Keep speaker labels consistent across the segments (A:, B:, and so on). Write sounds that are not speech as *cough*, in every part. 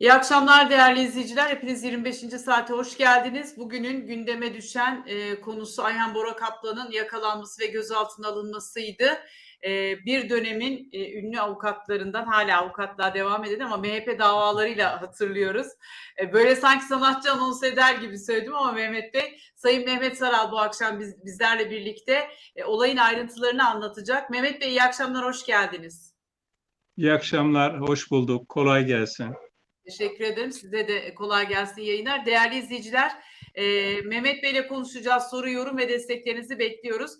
A: İyi akşamlar değerli izleyiciler. Hepiniz 25. saate hoş geldiniz. Bugünün gündeme düşen e, konusu Ayhan Bora Kaplan'ın yakalanması ve gözaltına alınmasıydı. E, bir dönemin e, ünlü avukatlarından hala avukatlığa devam eden ama MHP davalarıyla hatırlıyoruz. E, böyle sanki sanatçı anons eder gibi söyledim ama Mehmet Bey, Sayın Mehmet Saral bu akşam biz, bizlerle birlikte e, olayın ayrıntılarını anlatacak. Mehmet Bey iyi akşamlar, hoş geldiniz.
B: İyi akşamlar, hoş bulduk. Kolay gelsin.
A: Teşekkür ederim. Size de kolay gelsin yayınlar. Değerli izleyiciler, e, Mehmet Bey ile konuşacağız. Soru, yorum ve desteklerinizi bekliyoruz.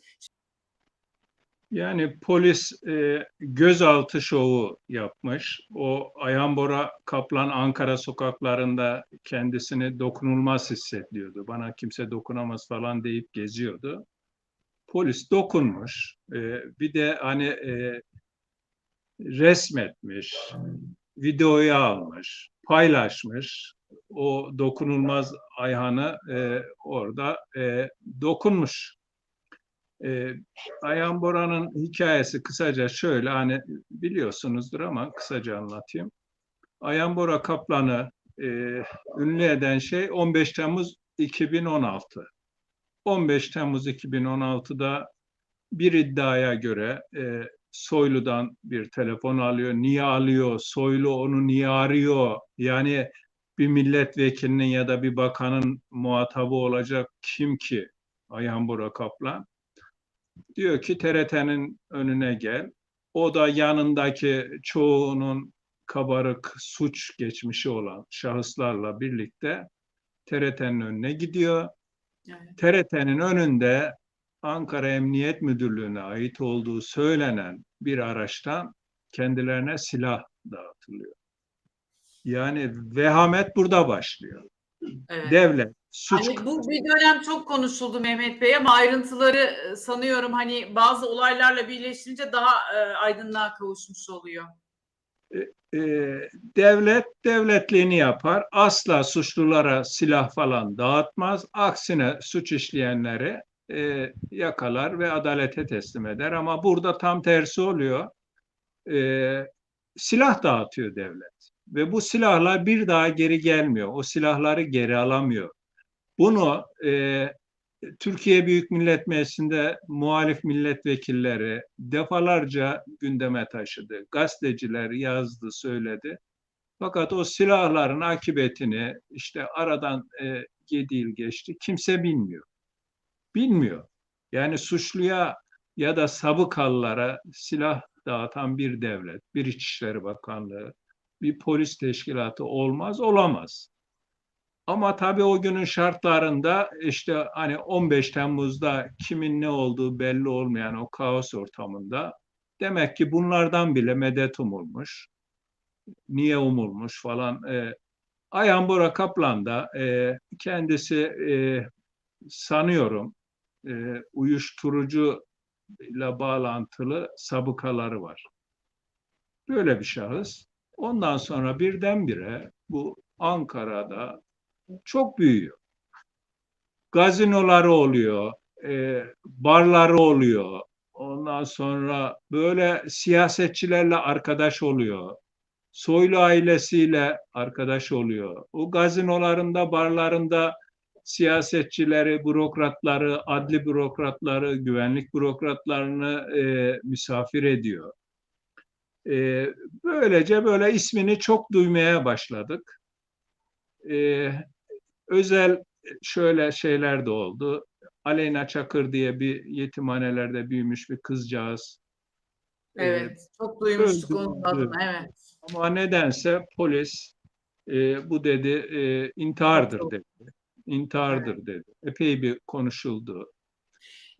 B: Yani polis e, gözaltı şovu yapmış. O Ayhan Bora Kaplan Ankara sokaklarında kendisini dokunulmaz hissediyordu. Bana kimse dokunamaz falan deyip geziyordu. Polis dokunmuş. E, bir de hani e, resmetmiş, videoyu almış, paylaşmış. O dokunulmaz Ayhan'ı e, orada e, dokunmuş. E, Ayhan Bora'nın hikayesi kısaca şöyle hani biliyorsunuzdur ama kısaca anlatayım. Ayhan Bora Kaplan'ı e, ünlü eden şey 15 Temmuz 2016. 15 Temmuz 2016'da bir iddiaya göre e, Soylu'dan bir telefon alıyor. Niye alıyor? Soylu onu niye arıyor? Yani bir milletvekilinin ya da bir bakanın muhatabı olacak kim ki Ayhan Bora Kaplan? Diyor ki TRT'nin önüne gel. O da yanındaki çoğunun kabarık suç geçmişi olan şahıslarla birlikte TRT'nin önüne gidiyor.
A: Evet.
B: TRT'nin önünde Ankara Emniyet Müdürlüğü'ne ait olduğu söylenen bir araçtan kendilerine silah dağıtılıyor. Yani vehamet burada başlıyor.
A: Evet.
B: Devlet, suç
A: Hani bu bir dönem çok konuşuldu Mehmet Bey ama ayrıntıları e, sanıyorum hani bazı olaylarla birleştirince daha e, aydınlığa kavuşmuş oluyor.
B: e, devlet devletliğini yapar. Asla suçlulara silah falan dağıtmaz. Aksine suç işleyenleri e, yakalar ve adalete teslim eder. Ama burada tam tersi oluyor. E, silah dağıtıyor devlet. Ve bu silahlar bir daha geri gelmiyor. O silahları geri alamıyor. Bunu e, Türkiye Büyük Millet Meclisi'nde muhalif milletvekilleri defalarca gündeme taşıdı. Gazeteciler yazdı, söyledi. Fakat o silahların akıbetini işte aradan e, 7 yıl geçti. Kimse bilmiyor. Bilmiyor. Yani suçluya ya da sabıkalılara silah dağıtan bir devlet, bir İçişleri Bakanlığı, bir polis teşkilatı olmaz, olamaz. Ama tabii o günün şartlarında işte hani 15 Temmuz'da kimin ne olduğu belli olmayan o kaos ortamında demek ki bunlardan bile medet umulmuş. Niye umulmuş falan. E, Ayhan Bora Kaplan da e, kendisi e, sanıyorum e, uyuşturucu ile bağlantılı sabıkaları var. Böyle bir şahıs. Ondan sonra birdenbire bu Ankara'da çok büyüyor. Gazinoları oluyor, e, barları oluyor. Ondan sonra böyle siyasetçilerle arkadaş oluyor. Soylu ailesiyle arkadaş oluyor. O gazinolarında, barlarında siyasetçileri, bürokratları, adli bürokratları, güvenlik bürokratlarını e, misafir ediyor. E, böylece böyle ismini çok duymaya başladık. E, özel şöyle şeyler de oldu. Aleyna Çakır diye bir yetimhanelerde büyümüş bir kızcağız. E,
A: Evet. Çok duymuştuk onun adını. Evet.
B: ama nedense polis e, bu dedi e, intihardır dedi. İntihardır dedi. Epey bir konuşuldu.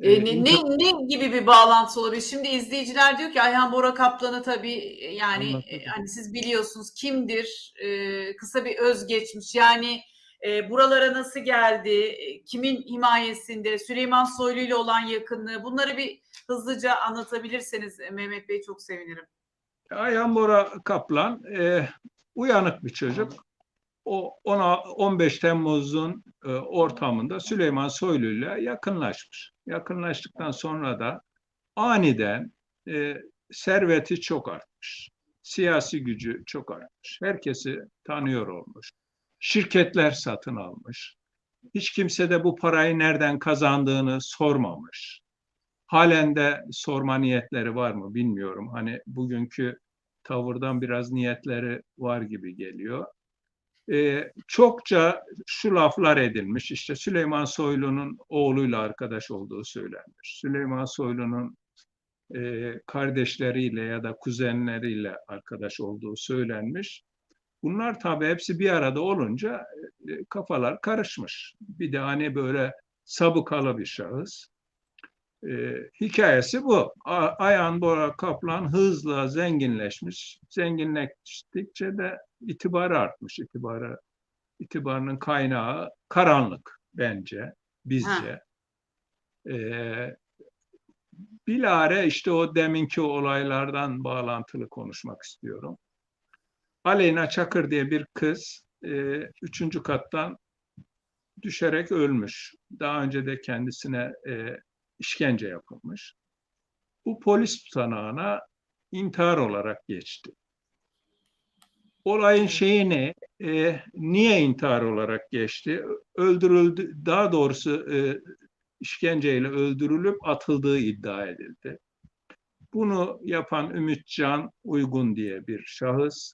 A: E,
B: E,
A: ne, ne, ne gibi bir bağlantı olabilir? Şimdi izleyiciler diyor ki Ayhan Bora Kaplan'ı tabii e, yani e, hani siz biliyorsunuz kimdir? E, kısa bir özgeçmiş. Yani e, buralara nasıl geldi? E, kimin himayesinde? Süleyman Soylu ile olan yakınlığı. Bunları bir hızlıca anlatabilirseniz Mehmet Bey çok sevinirim.
B: Ayhan Bora Kaplan e, uyanık bir çocuk. O ona 15 Temmuz'un e, ortamında Süleyman Soylu ile yakınlaşmış. Yakınlaştıktan sonra da aniden e, serveti çok artmış. Siyasi gücü çok artmış. Herkesi tanıyor olmuş. Şirketler satın almış. Hiç kimse de bu parayı nereden kazandığını sormamış. Halen de sorma niyetleri var mı bilmiyorum. Hani bugünkü tavırdan biraz niyetleri var gibi geliyor. Ee, çokça şu laflar edilmiş. İşte Süleyman Soylu'nun oğluyla arkadaş olduğu söylenmiş. Süleyman Soylu'nun e, kardeşleriyle ya da kuzenleriyle arkadaş olduğu söylenmiş. Bunlar tabii hepsi bir arada olunca e, kafalar karışmış. Bir de hani böyle sabıkalı bir şahıs. E, hikayesi bu. A- Ayhan Bora Kaplan hızla zenginleşmiş. Zenginleştikçe de itibarı artmış. İtibarı, itibarının kaynağı karanlık bence, bizce. E, bilare işte o deminki olaylardan bağlantılı konuşmak istiyorum. Aleyna Çakır diye bir kız e, üçüncü kattan düşerek ölmüş. Daha önce de kendisine e, işkence yapılmış. Bu polis tutanağına intihar olarak geçti. Olayın şeyi ne? E, niye intihar olarak geçti? Öldürüldü, daha doğrusu e, işkenceyle öldürülüp atıldığı iddia edildi. Bunu yapan Ümitcan Uygun diye bir şahıs.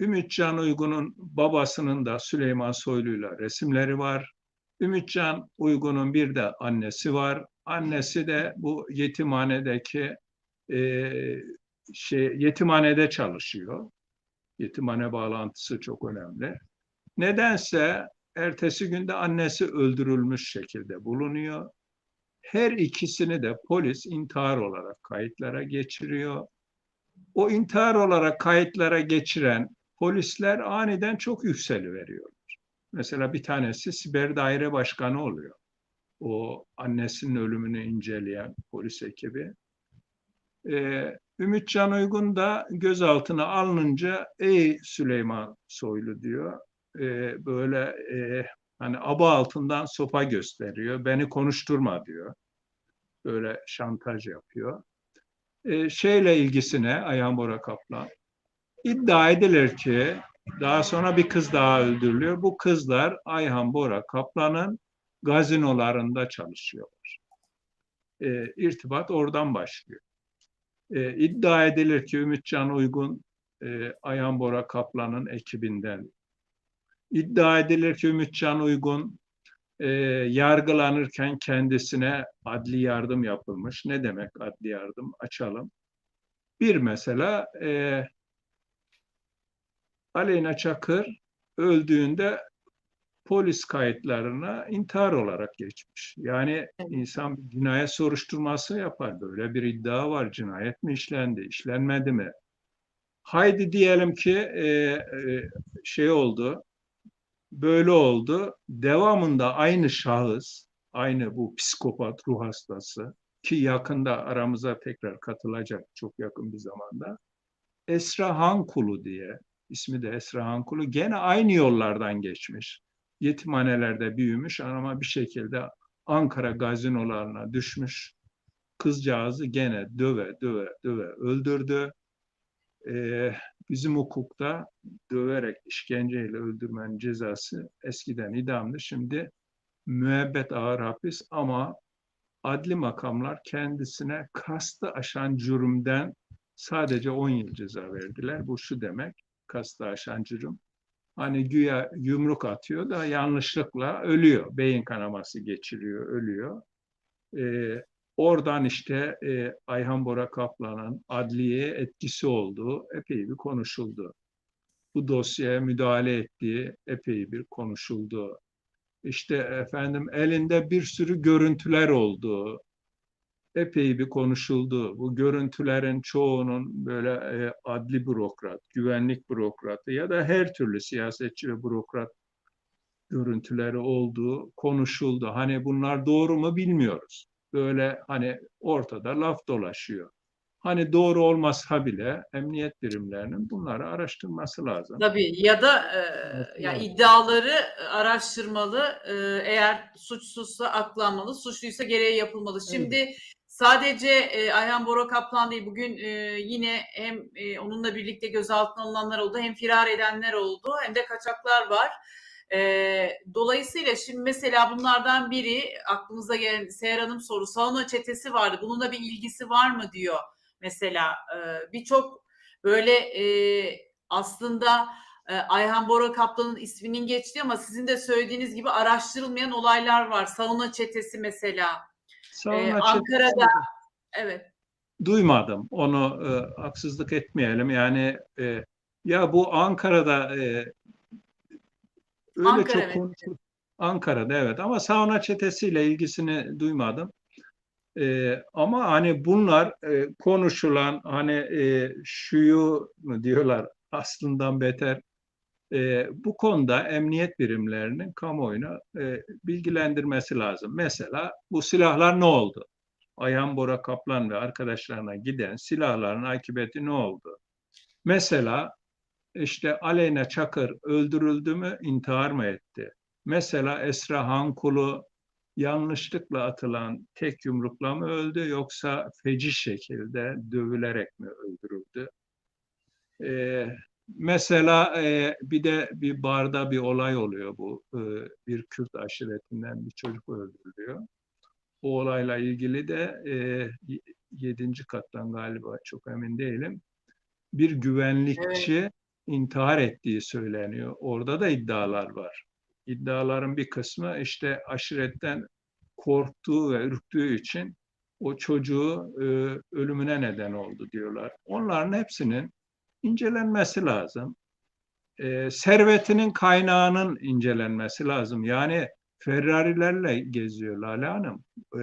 B: Ümitcan Uygun'un babasının da Süleyman Soylu'yla resimleri var. Ümitcan Uygun'un bir de annesi var. Annesi de bu yetimhanedeki e, şey yetimhanede çalışıyor. Yetimhane bağlantısı çok önemli. Nedense ertesi günde annesi öldürülmüş şekilde bulunuyor. Her ikisini de polis intihar olarak kayıtlara geçiriyor. O intihar olarak kayıtlara geçiren polisler aniden çok yükseliveriyorlar. Mesela bir tanesi siber daire başkanı oluyor. O annesinin ölümünü inceleyen polis ekibi. Ee, Ümitcan Uygun da gözaltına alınınca ey Süleyman Soylu diyor e, böyle e, hani aba altından sopa gösteriyor. Beni konuşturma diyor. Böyle şantaj yapıyor. E, şeyle ilgisine Ayhan Bora Kaplan iddia edilir ki daha sonra bir kız daha öldürülüyor. Bu kızlar Ayhan Bora Kaplan'ın gazinolarında çalışıyorlar. E, irtibat oradan başlıyor. E, iddia edilir ki Ümitcan Uygun e, Ayhan Bora Kaplan'ın ekibinden İddia edilir ki Ümitcan Uygun e, yargılanırken kendisine adli yardım yapılmış. Ne demek adli yardım? Açalım. Bir mesela e, Aleyna Çakır öldüğünde polis kayıtlarına intihar olarak geçmiş. Yani insan bir cinayet soruşturması yapar. Böyle bir iddia var. Cinayet mi işlendi, işlenmedi mi? Haydi diyelim ki e, e, şey oldu, böyle oldu. Devamında aynı şahıs, aynı bu psikopat ruh hastası ki yakında aramıza tekrar katılacak çok yakın bir zamanda. Esra Hankulu diye, ismi de Esra Hankulu gene aynı yollardan geçmiş. Yetimhanelerde büyümüş ama bir şekilde Ankara gazinolarına düşmüş. Kızcağızı gene döve döve döve öldürdü. Ee, bizim hukukta döverek işkenceyle öldürmenin cezası eskiden idamdı. Şimdi müebbet ağır hapis ama adli makamlar kendisine kastı aşan cürümden sadece 10 yıl ceza verdiler. Bu şu demek, kastı aşan cürüm. Hani güya yumruk atıyor da yanlışlıkla ölüyor. Beyin kanaması geçiriyor, ölüyor. Ee, Oradan işte e, Ayhan Bora Kaplan'ın adliye etkisi olduğu epey bir konuşuldu. Bu dosyaya müdahale ettiği epey bir konuşuldu. İşte efendim elinde bir sürü görüntüler olduğu epey bir konuşuldu. Bu görüntülerin çoğunun böyle e, adli bürokrat, güvenlik bürokratı ya da her türlü siyasetçi ve bürokrat görüntüleri olduğu konuşuldu. Hani bunlar doğru mu bilmiyoruz böyle hani ortada laf dolaşıyor. Hani doğru olmasa bile emniyet birimlerinin bunları araştırması lazım.
A: Tabii ya da e, ya iddiaları araştırmalı. E, eğer suçsuzsa aklanmalı, suçluysa gereği yapılmalı. Şimdi sadece e, Ayhan Bora Kaplan değil bugün e, yine hem e, onunla birlikte gözaltına alınanlar oldu hem firar edenler oldu hem de kaçaklar var. E, dolayısıyla şimdi mesela bunlardan biri aklımıza gelen Seher Hanım soru sauna çetesi vardı. Bununla bir ilgisi var mı diyor mesela. E, Birçok böyle e, aslında e, Ayhan Bora Kaplan'ın isminin geçtiği ama sizin de söylediğiniz gibi araştırılmayan olaylar var. Sauna çetesi mesela. Ee, Ankara'da evet.
B: duymadım. Onu e, haksızlık etmeyelim. Yani e, ya bu Ankara'da e, öyle
A: Ankara,
B: çok
A: evet.
B: Ankara'da evet ama sauna çetesiyle ilgisini duymadım. E, ama hani bunlar e, konuşulan hani e, şuyu mu diyorlar aslından beter e, bu konuda emniyet birimlerinin kamuoyuna e, bilgilendirmesi lazım. Mesela bu silahlar ne oldu? Ayhan Bora Kaplan ve arkadaşlarına giden silahların akıbeti ne oldu? Mesela işte Aleyna Çakır öldürüldü mü, intihar mı etti? Mesela Esra Hankulu yanlışlıkla atılan tek yumrukla mı öldü yoksa feci şekilde dövülerek mi öldürüldü? Ee, mesela e, bir de bir barda bir olay oluyor bu. Ee, bir Kürt aşiretinden bir çocuk öldürülüyor. O olayla ilgili de e, y- yedinci kattan galiba çok emin değilim. Bir güvenlikçi intihar ettiği söyleniyor. Orada da iddialar var. İddiaların bir kısmı işte aşiretten korktuğu ve ürktüğü için o çocuğu e, ölümüne neden oldu diyorlar. Onların hepsinin incelenmesi lazım. E, servetinin kaynağının incelenmesi lazım. Yani Ferrari'lerle geziyor Lale Hanım. E,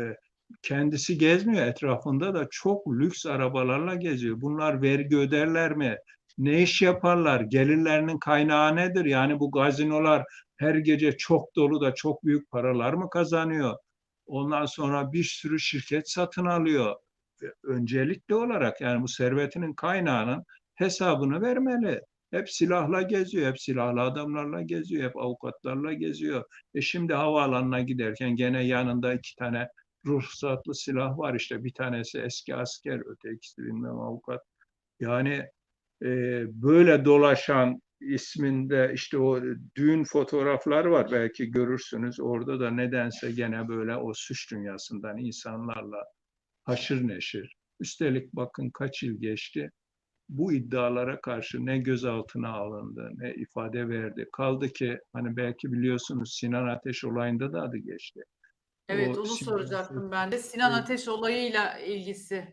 B: kendisi gezmiyor. Etrafında da çok lüks arabalarla geziyor. Bunlar vergi öderler mi? Ne iş yaparlar? Gelirlerinin kaynağı nedir? Yani bu gazinolar her gece çok dolu da çok büyük paralar mı kazanıyor? Ondan sonra bir sürü şirket satın alıyor. Öncelikli olarak yani bu servetinin kaynağının hesabını vermeli. Hep silahla geziyor, hep silahlı adamlarla geziyor, hep avukatlarla geziyor. E şimdi havaalanına giderken gene yanında iki tane ruhsatlı silah var işte bir tanesi eski asker, ötekisi bilmem avukat. Yani e, böyle dolaşan isminde işte o düğün fotoğraflar var belki görürsünüz. Orada da nedense gene böyle o suç dünyasından insanlarla haşır neşir. Üstelik bakın kaç yıl geçti. Bu iddialara karşı ne gözaltına alındı, ne ifade verdi. Kaldı ki hani belki biliyorsunuz Sinan Ateş olayında da adı geçti.
A: Evet
B: O
A: onu
B: Sinan
A: soracaktım ben de. Sinan. Ateş olayıyla ilgisi.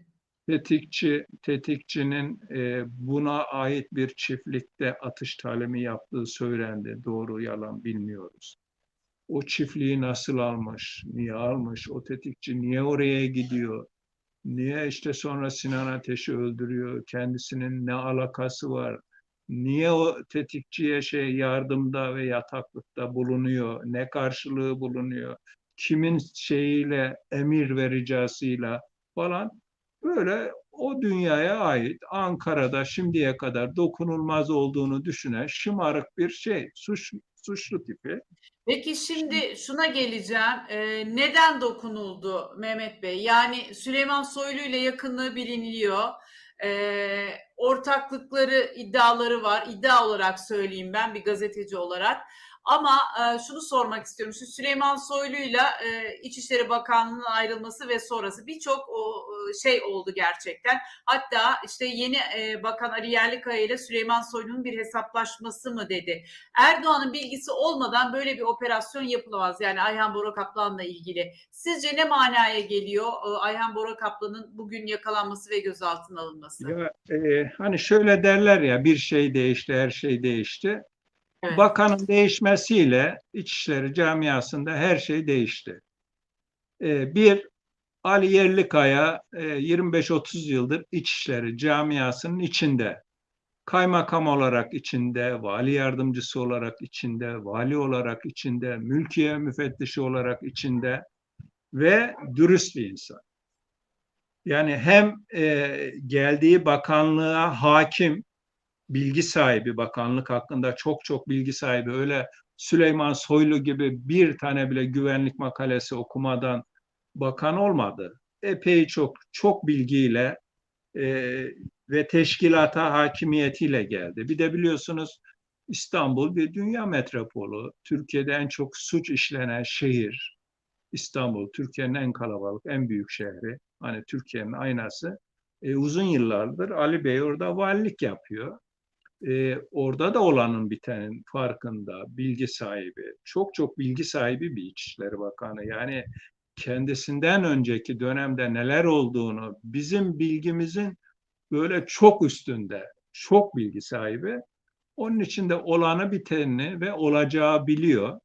B: tetikçi tetikçinin e, buna ait bir çiftlikte atış talimi yaptığı söylendi. Doğru yalan bilmiyoruz. O çiftliği nasıl almış, niye almış, o tetikçi niye oraya gidiyor, niye işte sonra Sinan Ateş'i öldürüyor, kendisinin ne alakası var, niye o tetikçiye şey yardımda ve yataklıkta bulunuyor, ne karşılığı bulunuyor, kimin şeyiyle, emir vericasıyla falan. Böyle o dünyaya ait Ankara'da şimdiye kadar dokunulmaz olduğunu düşünen şımarık bir şey, suç, suçlu tipi.
A: Peki şimdi şuna geleceğim. Ee, neden dokunuldu Mehmet Bey? Yani Süleyman Soylu ile yakınlığı biliniliyor. Ee, ortaklıkları, iddiaları var. İddia olarak söyleyeyim ben bir gazeteci olarak. Ama e, şunu sormak istiyorum. Şu Süleyman Soylu'yla e, İçişleri Bakanlığı'nın ayrılması ve sonrası birçok o e, şey oldu gerçekten. Hatta işte yeni e, Bakan Ali Yerlikaya ile Süleyman Soylu'nun bir hesaplaşması mı dedi. Erdoğan'ın bilgisi olmadan böyle bir operasyon yapılamaz. Yani Ayhan Bora Kaplan'la ilgili. Sizce ne manaya geliyor e, Ayhan Bora Kaplan'ın bugün yakalanması ve gözaltına alınması?
B: Ya, e, hani şöyle derler ya bir şey değişti, her şey değişti.
A: Evet.
B: Bakanın değişmesiyle İçişleri camiasında her şey değişti. E, bir Ali Yerlikaya e, 25-30 yıldır İçişleri camiasının içinde. Kaymakam olarak içinde, vali yardımcısı olarak içinde, vali olarak içinde, mülkiye müfettişi olarak içinde ve dürüst bir insan. Yani hem e, geldiği bakanlığa hakim, bilgi sahibi, bakanlık hakkında çok çok bilgi sahibi, öyle Süleyman Soylu gibi bir tane bile güvenlik makalesi okumadan bakan olmadı. epey çok çok bilgiyle e, ve teşkilata hakimiyetiyle geldi. Bir de biliyorsunuz İstanbul bir dünya metropolu. Türkiye'de en çok suç işlenen şehir. İstanbul, Türkiye'nin en kalabalık, en büyük şehri. Hani Türkiye'nin aynası. E, uzun yıllardır Ali Bey orada valilik yapıyor. E, orada da olanın bitenin farkında, bilgi sahibi. Çok çok bilgi sahibi bir İçişleri Bakanı. Yani kendisinden önceki dönemde neler olduğunu bizim bilgimizin böyle çok üstünde, çok bilgi sahibi. Onun için de olanı biteni ve olacağı biliyor.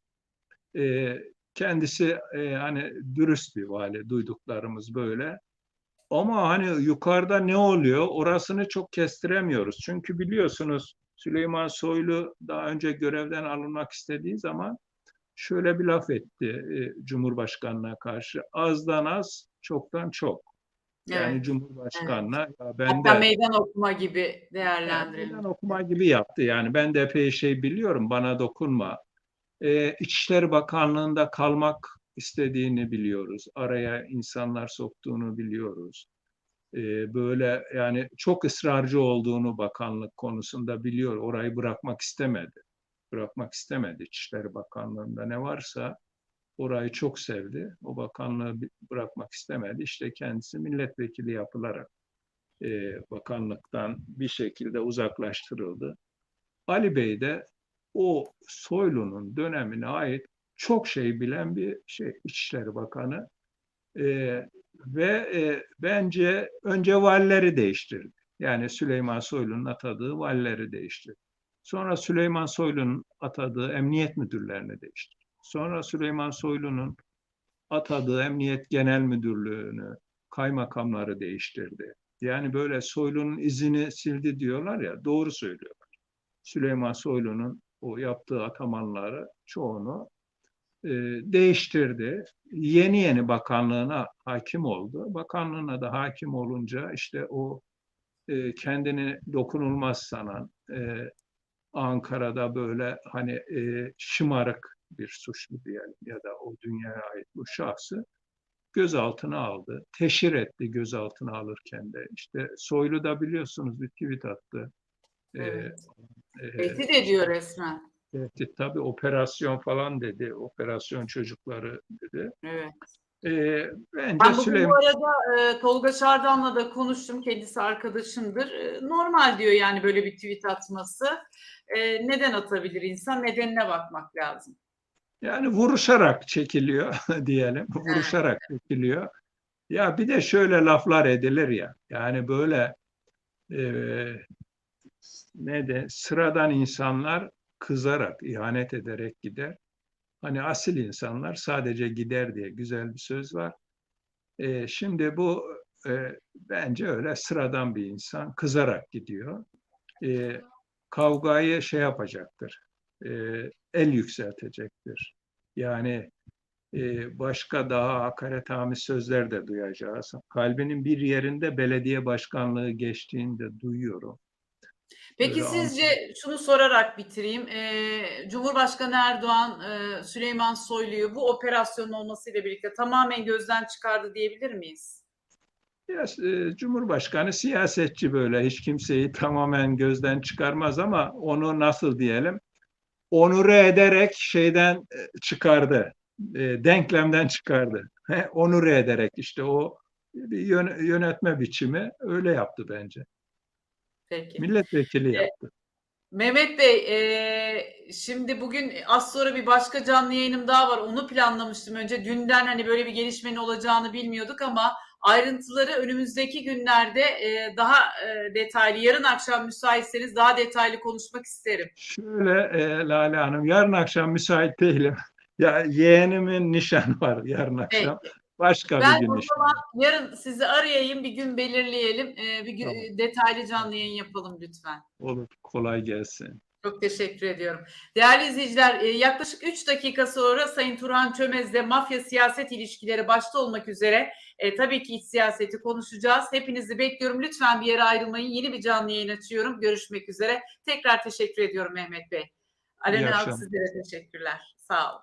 B: E, kendisi e, hani dürüst bir vali duyduklarımız böyle. Ama hani yukarıda ne oluyor orasını çok kestiremiyoruz. Çünkü biliyorsunuz Süleyman Soylu daha önce görevden alınmak istediği zaman şöyle bir laf etti e, Cumhurbaşkanı'na karşı. Azdan az, çoktan çok. Yani
A: Evet.
B: Cumhurbaşkanı'na ya ben
A: Hatta
B: de
A: meydan okuma gibi
B: yani
A: değerlendirelim.
B: meydan okuma gibi yaptı. Yani ben de epey şey biliyorum. Bana dokunma. Ee, İçişleri Bakanlığı'nda kalmak istediğini biliyoruz. Araya insanlar soktuğunu biliyoruz. Ee, böyle yani çok ısrarcı olduğunu bakanlık konusunda biliyor. Orayı bırakmak istemedi. Bırakmak istemedi İçişleri Bakanlığı'nda ne varsa orayı çok sevdi. O bakanlığı bırakmak istemedi. İşte kendisi milletvekili yapılarak e, bakanlıktan bir şekilde uzaklaştırıldı. Ali Bey de o Soylu'nun dönemine ait çok şey bilen bir şey İçişleri Bakanı E, ve e, bence önce valileri değiştirdi. Yani Süleyman Soylu'nun atadığı valileri değiştirdi. Sonra Süleyman Soylu'nun atadığı emniyet müdürlerini değiştirdi. Sonra Süleyman Soylu'nun atadığı Emniyet Genel Müdürlüğü'nü, kaymakamları değiştirdi. Yani böyle Soylu'nun izini sildi diyorlar ya, doğru söylüyorlar. Süleyman Soylu'nun o yaptığı atamanları çoğunu e, değiştirdi. Yeni yeni bakanlığına hakim oldu. Bakanlığına da hakim olunca işte o e, kendini dokunulmaz sanan e, Ankara'da böyle hani e, şımarık bir suçlu diyelim ya da o dünyaya ait bu şahsı gözaltına aldı. Teşhir etti gözaltına alırken de. İşte Soylu da biliyorsunuz bir tweet attı.
A: Evet.
B: e,
A: Tehdit ediyor resmen.
B: Tehdit tabii operasyon falan dedi. Operasyon çocukları dedi.
A: Evet.
B: E, bence
A: Ben
B: Süleyman
A: bu arada e, Tolga Şardan'la da konuştum. Kendisi arkadaşımdır. E, normal diyor yani böyle bir tweet atması. E, neden atabilir insan? Nedenine bakmak lazım.
B: Yani vuruşarak çekiliyor *laughs* diyelim. Vuruşarak çekiliyor. Ya bir de şöyle laflar edilir ya. Yani böyle e, ne de sıradan insanlar kızarak, ihanet ederek gider. Hani asil insanlar sadece gider diye güzel bir söz var. E, şimdi bu e, bence öyle sıradan bir insan kızarak gidiyor. E, kavgayı şey yapacaktır. E, el yükseltecektir. Yani e, başka daha hakaretamiz sözler de duyacağız. Kalbinin bir yerinde belediye başkanlığı geçtiğini de duyuyorum.
A: Peki
B: Böyle
A: sizce şunu sorarak bitireyim. E, Cumhurbaşkanı Erdoğan e, Süleyman Soylu'yu bu operasyonun olmasıyla birlikte tamamen gözden çıkardı diyebilir miyiz?
B: Ya, e, Cumhurbaşkanı siyasetçi böyle hiç kimseyi tamamen gözden çıkarmaz ama onu nasıl diyelim onure ederek şeyden e, çıkardı. E, denklemden çıkardı. He, onure ederek işte o yön- yönetme biçimi öyle yaptı bence.
A: Peki.
B: Milletvekili
A: E,
B: yaptı.
A: Mehmet Bey, e, şimdi bugün az sonra bir başka canlı yayınım daha var. Onu planlamıştım önce. Dünden hani böyle bir gelişmenin olacağını bilmiyorduk ama ayrıntıları önümüzdeki günlerde e, daha e, detaylı, yarın akşam müsaitseniz daha detaylı konuşmak isterim.
B: Şöyle e, Lale Hanım, yarın akşam müsait değilim. *laughs* Ya yeğenimin nişanı var yarın akşam.
A: Peki.
B: Başka
A: Ben
B: bir gün
A: o
B: nişanı.
A: zaman yarın sizi arayayım, bir gün belirleyelim, e, bir gün,
B: Tamam.
A: detaylı canlı yayın yapalım lütfen.
B: Olur, kolay gelsin.
A: Çok teşekkür ediyorum. Değerli izleyiciler, e, yaklaşık 3 dakika sonra Sayın Turhan Çömez'le mafya siyaset ilişkileri başta olmak üzere e, tabii ki iç siyaseti konuşacağız. Hepinizi bekliyorum. Lütfen bir yere ayrılmayın. Yeni bir canlı yayın açıyorum. Görüşmek üzere. Tekrar teşekkür ediyorum Mehmet Bey. Alena
B: akşamlar.
A: sizlere teşekkürler. Sağ olun.